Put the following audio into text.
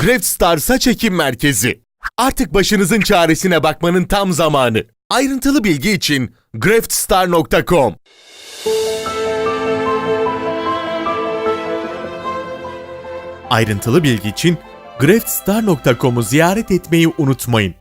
Graftstar Saç Ekim Merkezi. Artık başınızın çaresine bakmanın tam zamanı. Ayrıntılı bilgi için graftstar.com Ayrıntılı bilgi için graftstar.com'u ziyaret etmeyi unutmayın.